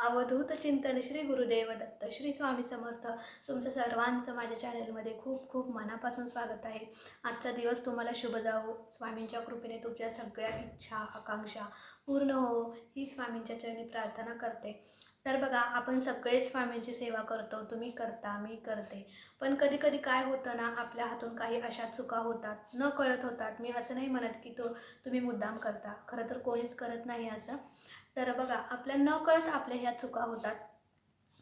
अवधूत चिंतन श्री गुरुदेव दत्त श्री स्वामी समर्थ. तुमचं सर्वांचं माझ्या चॅनलमध्ये खूप खूप मनापासून स्वागत आहे. आजचा दिवस तुम्हाला शुभ जावो. स्वामींच्या कृपेने तुमच्या सगळ्या इच्छा आकांक्षा पूर्ण हो ही स्वामींच्या चरणी प्रार्थना करते. तर बघा आपण सगळेच स्वामींची सेवा करतो. तुम्ही करता मी करते. पण कधी कधी काय होतं ना आपल्या हातून काही अशा चुका होतात न कळत होतात. मी असं नाही म्हणत की तो तुम्ही मुद्दाम करता. खरं तर कोणीच करत नाही असं. तर बघा आपल्या न कळत आपल्या ह्या चुका होतात.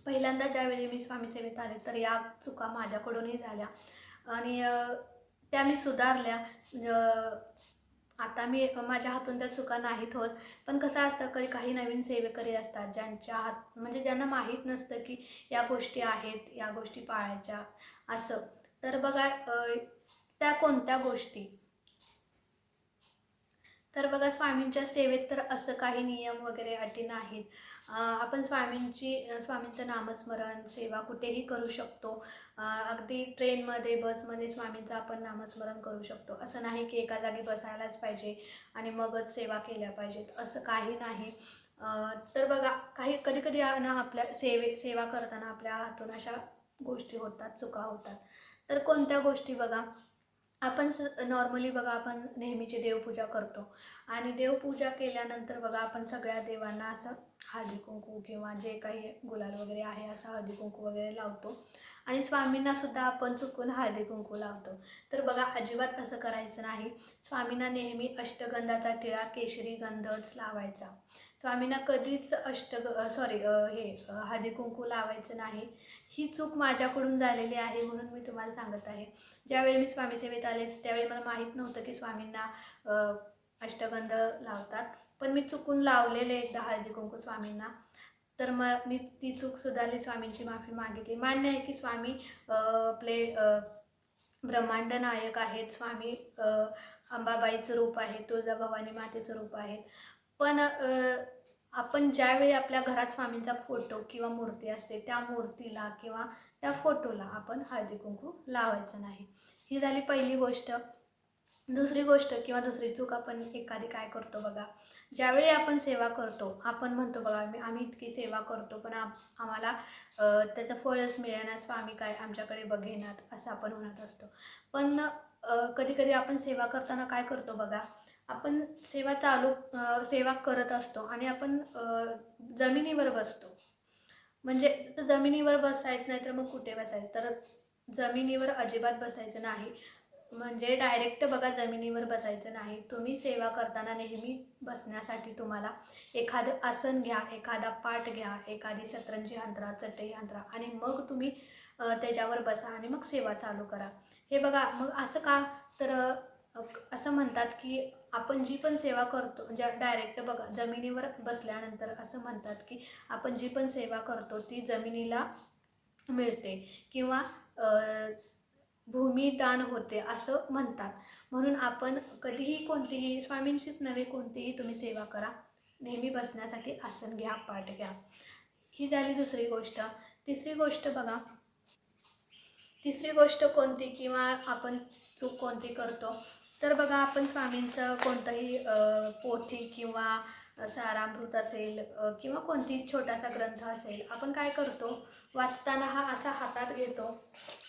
पहिल्यांदा ज्यावेळी मी स्वामी सेवेत आले तर या चुका माझ्याकडूनही झाल्या. आणि त्या मी सुधारल्या. आता मी माझ्या हातून त्या चुका नाहीत होत. पण कसं असतं कधी काही नवीन सेवेकरी असतात ज्यांच्या हात म्हणजे ज्यांना माहीत नसतं की या गोष्टी आहेत या गोष्टी पाळायच्या असं. तर बघा त्या कोणत्या गोष्टी? तर बघा स्वामींच्या सेवेत तर असं काही नियम वगैरे अटी नाहीत आपण स्वामींची स्वामींचं नामस्मरण सेवा कुठेही करू शकतो. अगदी ट्रेनमध्ये बसमध्ये स्वामींचं आपण नामस्मरण करू शकतो. असं नाही की एका जागी बसायलाच पाहिजे आणि मगच सेवा केल्या पाहिजेत. असं काही नाही. तर बघा काही कधी कधी ना आपल्या सेवे सेवा करताना आपल्या हातून अशा गोष्टी होतात चुका होतात. तर कोणत्या गोष्टी बघा? आपण स नॉर्मली बघा आपण नेहमीची देवपूजा करतो. आणि देवपूजा केल्यानंतर बघा आपण सगळ्या देवांना असं हळदी कुंकू किंवा जे काही गुलाल वगैरे आहे असं हळदी कुंकू वगैरे लावतो. आणि स्वामींना सुद्धा आपण चुकून हळदी कुंकू लावतो. तर बघा अजिबात असं करायचं नाही. स्वामींना नेहमी अष्टगंधाचा टिळा केशरी गंधच लावायचा. स्वामींना कधीच अष्ट सॉरी हे अ, हळदी कुंकू लावायचं नाही. ही चूक माझ्याकडून झालेली आहे म्हणून मी तुम्हाला सांगत आहे. ज्यावेळी मी स्वामी सेवेत आले त्यावेळी मला माहीत नव्हतं की स्वामींना अष्टगंध लावतात. पण मी चुकून लावलेले एकदा हळदी कुंकू स्वामींना. तर मग मी ती चूक सुधारली स्वामींची माफी मागितली. मान्य आहे की स्वामी आपले ब्रह्मांड नायक आहेत. स्वामी अंबाबाईचं रूप आहे तुळजाभवानी मातेचं रूप आहे. पण आपण ज्यावेळी आपल्या घरात स्वामींचा फोटो किंवा मूर्ती असते त्या मूर्तीला किंवा त्या फोटोला आपण हळदी कुंकू लावायचं नाही. ही झाली पहिली गोष्ट. दुसरी गोष्ट किंवा दुसरी चूक आपण एखादी काय करतो बघा. ज्यावेळी आपण सेवा करतो आपण म्हणतो बघा आम्ही आम्ही इतकी सेवा करतो पण आम्हाला त्याचं फळच मिळेना स्वामी काय आमच्याकडे बघेनात असं आपण म्हणत असतो. पण कधी कधी आपण सेवा करताना काय करतो बघा आपण सेवा चालू सेवा करत असतो आणि आपण जमिनीवर बसतो. म्हणजे तर जमिनीवर बसायचं नाही तर मग कुठे बसायचं? तर जमिनीवर अजिबात बसायचं नाही. म्हणजे डायरेक्ट बघा जमिनीवर बसायचं नाही. तुम्ही सेवा करताना नेहमी बसण्यासाठी तुम्हाला एखादं आसन घ्या एखादा पाठ घ्या एखादी सतरंजी अंतरा चटई अंतरा आणि मग तुम्ही त्याच्यावर बसा आणि मग सेवा चालू करा. हे बघा मग असं का? तर असं म्हणतात की आपण जी पण सेवा करतो म्हणजे डायरेक्ट बघा जमिनीवर बसल्यानंतर असं म्हणतात की आपण जी पण सेवा करतो ती जमिनीला मिळते किंवा भूमिदान होते असं म्हणतात. म्हणून आपण कधीही कोणतीही स्वामींचीच नव्हे कोणतीही तुम्ही सेवा करा. नेहमी बसण्यासाठी आसन घ्या पाठ घ्या. ही झाली दुसरी गोष्ट. तिसरी गोष्ट बघा. तिसरी गोष्ट कोणती किंवा आपण चूक कोणती करतो? तर बघा आपण स्वामींचं कोणतंही पोथी किंवा सारामृत असेल किंवा कोणतीही छोटासा ग्रंथ असेल आपण काय करतो? वाचताना हा असा हातात घेतो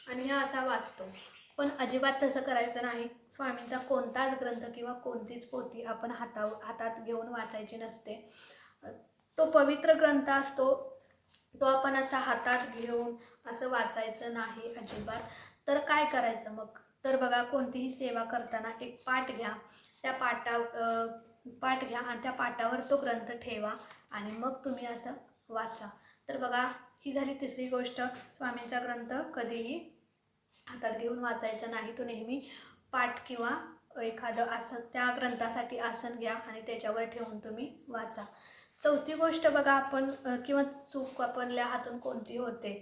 आणि हा असा वाचतो. पण अजिबात तसं करायचं नाही. स्वामींचा कोणताच ग्रंथ किंवा कोणतीच पोथी आपण हाता हातात घेऊन वाचायची नसते. तो पवित्र ग्रंथ असतो. तो आपण असा हातात घेऊन असं वाचायचं नाही अजिबात. तर काय करायचं मग? तर बघा कोणतीही सेवा करताना एक पाठ घ्या. त्या पाटा पाठ घ्या आणि त्या पाटावर तो ग्रंथ ठेवा आणि मग तुम्ही असं वाचा. तर बघा ही झाली तिसरी गोष्ट. स्वामींचा ग्रंथ कधीही हातात घेऊन वाचायचा नाही. तो नेहमी पाठ किंवा एखादं आसन त्या ग्रंथासाठी आसन घ्या आणि त्याच्यावर ठेवून तुम्ही वाचा. चौथी गोष्ट बघा आपण किंवा चूक आपल्या हातून कोणती होते?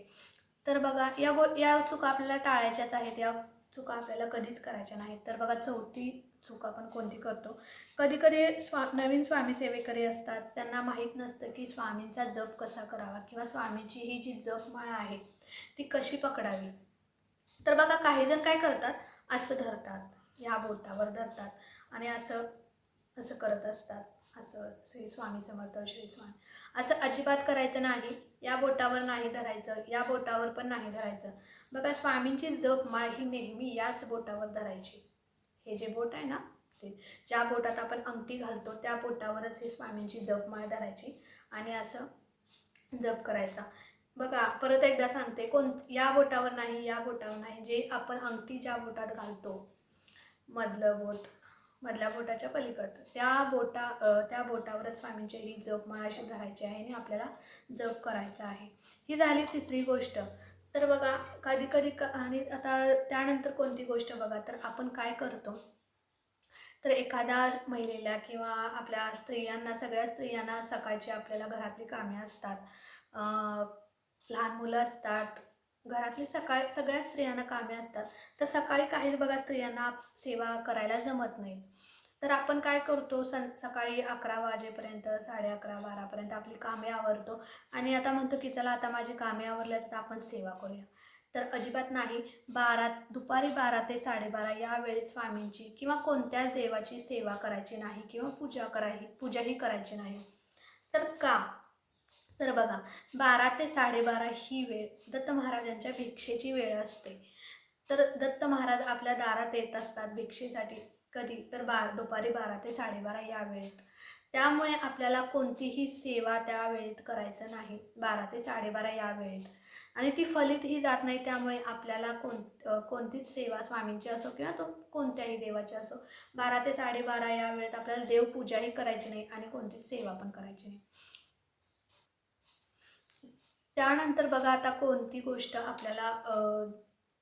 तर बघा या गो या चुका आपल्याला टाळायच्याच आहेत. या चुका आपल्याला कधीच करायच्या नाहीत. तर बघा चौथी चूक आपण कोणती करतो? कधी कधी स्वा नवीन स्वामी सेवेकरी असतात. त्यांना माहीत नसतं की स्वामींचा जप कसा करावा किंवा स्वामींची ही जी जपमाळा आहे ती कशी पकडावी. तर बघा काही जण काय करतात? असं धरतात. या बोटावर धरतात आणि असं असं करत असतात. असं श्री स्वामी समर्थ श्री स्वामी. असं अजिबात करायचं नाही. या बोटावर नाही धरायचं या बोटावर पण नाही धरायचं. बघा स्वामींची जप माळ ही नेहमी याच बोटावर धरायची. हे जे बोट आहे ना ते ज्या बोटात आपण अंगठी घालतो त्या बोटावरच ही स्वामींची जपमाळ धरायची आणि असं जप करायचा. बघा परत एकदा सांगते कोण या बोटावर नाही या बोटावर नाही जे आपण अंगठी ज्या बोटात घालतो मधलं बोट मधल्या बोटाच्या पलीकडचं. त्या बोटा त्या बोटावरच स्वामींची ही जप अशी धरायची आहे आणि आपल्याला जप करायचा आहे. ही झाली तिसरी गोष्ट. तर बघा कधी कधी क आणि आता त्यानंतर कोणती गोष्ट बघा तर आपण काय करतो? तर एखाद्या महिलेला किंवा आपल्या स्त्रियांना सगळ्या स्त्रियांना सकाळची आपल्याला घरातली कामे असतात. लहान मुलं असतात घरातली सकाळ सगळ्या स्त्रियांना कामे असतात. तर सकाळी काही बघा स्त्रियांना सेवा करायला जमत नाही. तर आपण काय करतो सं सकाळी अकरा वाजेपर्यंत साडे अकरा बारापर्यंत आपली कामे आवरतो. आणि आता म्हणतो की चला आता माझी कामे आवरल्यात तर आपण सेवा करूया. तर अजिबात नाही बारा दुपारी बारा ते साडेबारा या वेळेत स्वामींची किंवा कोणत्याच देवाची सेवा करायची नाही किंवा पूजा करायची पूजाही करायची नाही. तर का तर बघा बारा ते साडेबारा ही वेळ दत्त महाराजांच्या भिक्षेची वेळ असते. तर दत्त महाराज आपल्या दारात येत असतात भिक्षेसाठी कधी? तर बार दुपारी बारा ते साडेबारा या वेळेत. त्यामुळे आपल्याला कोणतीही सेवा त्या वेळेत करायचं नाही बारा ते साडेबारा या वेळेत. आणि ती फलितही जात नाही त्यामुळे आपल्याला कोण कोणतीच सेवा स्वामींची असो किंवा तो कोणत्याही देवाची असो बारा ते साडेबारा या वेळेत आपल्याला देवपूजाही करायची नाही आणि कोणतीच सेवा पण करायची नाही. त्यानंतर बघा आता कोणती गोष्ट आपल्याला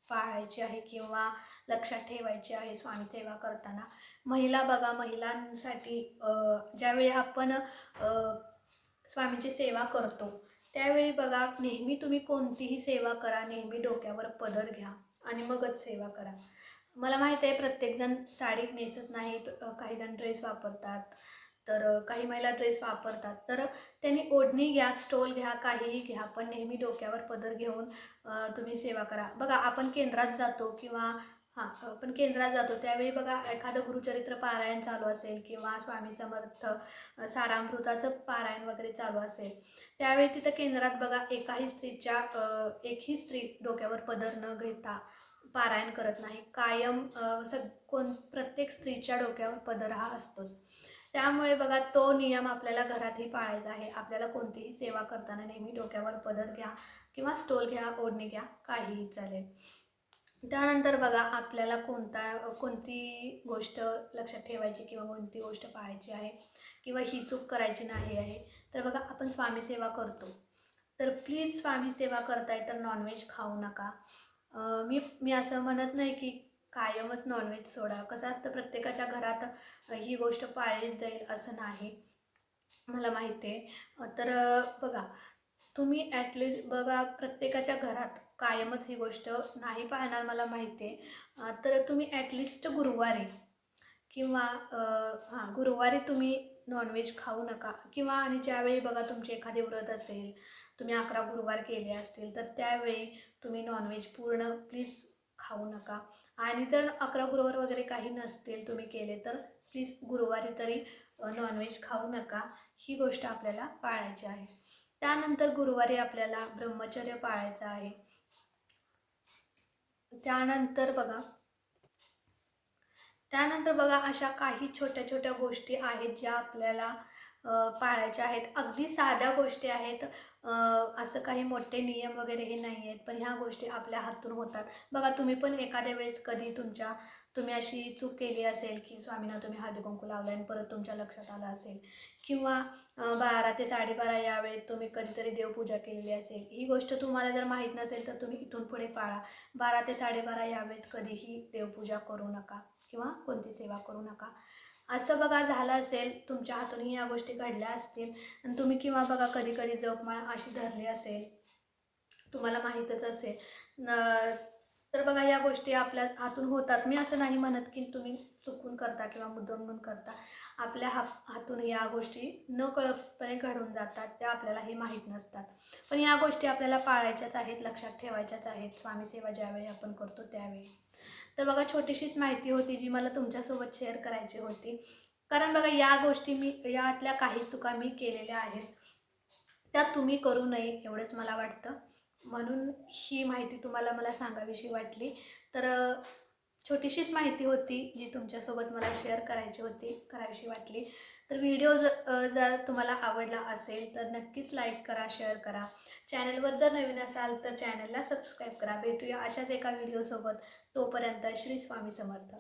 पाळायची आहे किंवा लक्षात ठेवायची आहे स्वामी सेवा करताना? महिला बघा महिलांसाठी ज्यावेळी आपण स्वामींची सेवा करतो त्यावेळी बघा नेहमी तुम्ही कोणतीही सेवा करा नेहमी डोक्यावर पदर घ्या आणि मगच सेवा करा. मला माहीत आहे प्रत्येकजण साडी नेसत नाही काहीजण काही जण ड्रेस वापरतात तर काही महिला ड्रेस वापरतात. तर त्यांनी ओढणी घ्या स्टोल घ्या काहीही घ्या पण नेहमी डोक्यावर पदर घेऊन तुम्ही सेवा करा. बघा आपण केंद्रात जातो किंवा हां आपण केंद्रात जातो त्यावेळी बघा एखादं गुरुचरित्र पारायण चालू असेल किंवा स्वामी समर्थ सारामृताचं पारायण वगैरे चालू असेल त्यावेळी तिथं केंद्रात बघा एकाही स्त्रीच्या एकही स्त्री डोक्यावर पदर न घेता पारायण करत नाही. कायम सग कोण प्रत्येक स्त्रीच्या डोक्यावर पदर हा असतोच. त्यामुळे बघा तो नियम आपल्याला घरातही पाळायचा आहे. आपल्याला कोणतीही सेवा करताना नेहमी डोक्यावर पदर घ्या किंवा स्टोल घ्या ओढणी घ्या काहीही चालेल. त्यानंतर बघा आपल्याला कोणता कोणती गोष्ट लक्षात ठेवायची किंवा कोणती गोष्ट पाळायची आहे किंवा ही चूक करायची नाही आहे तर बघा आपण स्वामी सेवा करतो. तर प्लीज स्वामी सेवा करताय तर नॉनव्हेज खाऊ नका. मी मी असं म्हणत नाही की कायमच नॉनव्हेज सोडा. कसं असतं प्रत्येकाच्या घरात ही गोष्ट पाळलीच जाईल असं नाही. मला माहिती आहे. तर बघा तुम्ही ॲटलिस्ट बघा प्रत्येकाच्या घरात कायमच ही गोष्ट नाही पाळणार मला माहिती आहे. तर तुम्ही ॲटलिस्ट गुरुवारी किंवा हां गुरुवारी तुम्ही नॉनव्हेज खाऊ नका. किंवा आणि ज्यावेळी बघा तुमचे एखादे व्रत असेल तुम्ही अकरा गुरुवार केले असतील तर त्यावेळी तुम्ही नॉनव्हेज पूर्ण प्लीज खाऊ नका. आणि जर अकरा गुरुवार वगैरे काही नसतील तुम्ही केले तर प्लीज गुरुवारी तरी नॉनव्हेज खाऊ नका. ही गोष्ट आपल्याला पाळायची आहे. त्यानंतर गुरुवारी आपल्याला ब्रह्मचर्य पाळायचं आहे. त्यानंतर बघा त्यानंतर बघा अशा काही छोट्या छोट्या गोष्टी आहेत ज्या आपल्याला पाळायच्या आहेत. अगदी साध्या गोष्टी आहेत. असं काही मोठे नियम वगैरे हे नाही आहेत पण ह्या गोष्टी आपल्या हातून होतात. बघा तुम्ही पण एखाद्या वेळेस कधी तुमच्या तुम्ही अशी चूक केली असेल की स्वामींना तुम्ही हळदी कुंकू लावलं आणि परत तुमच्या लक्षात आलं असेल. किंवा बारा ते साडेबारा या वेळेत तुम्ही कधीतरी देवपूजा केलेली असेल. ही गोष्ट तुम्हाला जर माहीत नसेल तर तुम्ही इथून पुढे पाळा. बारा ते साडेबारा या वेळेत कधीही देवपूजा करू नका किंवा कोणती सेवा करू नका. असं बघा झालं असेल तुमच्या हातूनही या गोष्टी घडल्या असतील आणि तुम्ही किंवा बघा कधी कधी जपमाळ अशी धरली असेल तुम्हाला माहीतच असेल. न- तर बघा या गोष्टी आपल्या हातून होतात. मी असं नाही म्हणत की तुम्ही चुकून करता किंवा मुद्दाम म्हणून करता. आपल्या हा हातून या गोष्टी न कळपणे घडून जातात त्या आपल्यालाही माहीत नसतात. पण या गोष्टी आपल्याला पाळायच्याच आहेत लक्षात ठेवायच्याच आहेत. स्वामी सेवा ज्यावेळी आपण करतो त्यावेळी. तर बघा छोटीशीच माहिती होती जी मला तुमच्यासोबत शेअर करायची होती. कारण बघा या गोष्टी मी यातल्या काही चुका मी केलेल्या आहेत. त्या तुम्ही करू नये एवढंच मला वाटतं. म्हणून ही माहिती तुम्हाला मला सांगावीशी वाटली. तर छोटीशीच माहिती होती जी तुमच्यासोबत मला शेअर करायची होती करावीशी वाटली. तर व्हिडिओ जर जर तुम्हाला आवडला असेल तर नक्कीच लाईक करा शेअर करा. चॅनलवर जर नवीन असाल तर चॅनलला सबस्क्राईब करा. भेटूया अशाच एका व्हिडिओसोबत तोपर्यंत श्री स्वामी समर्थ.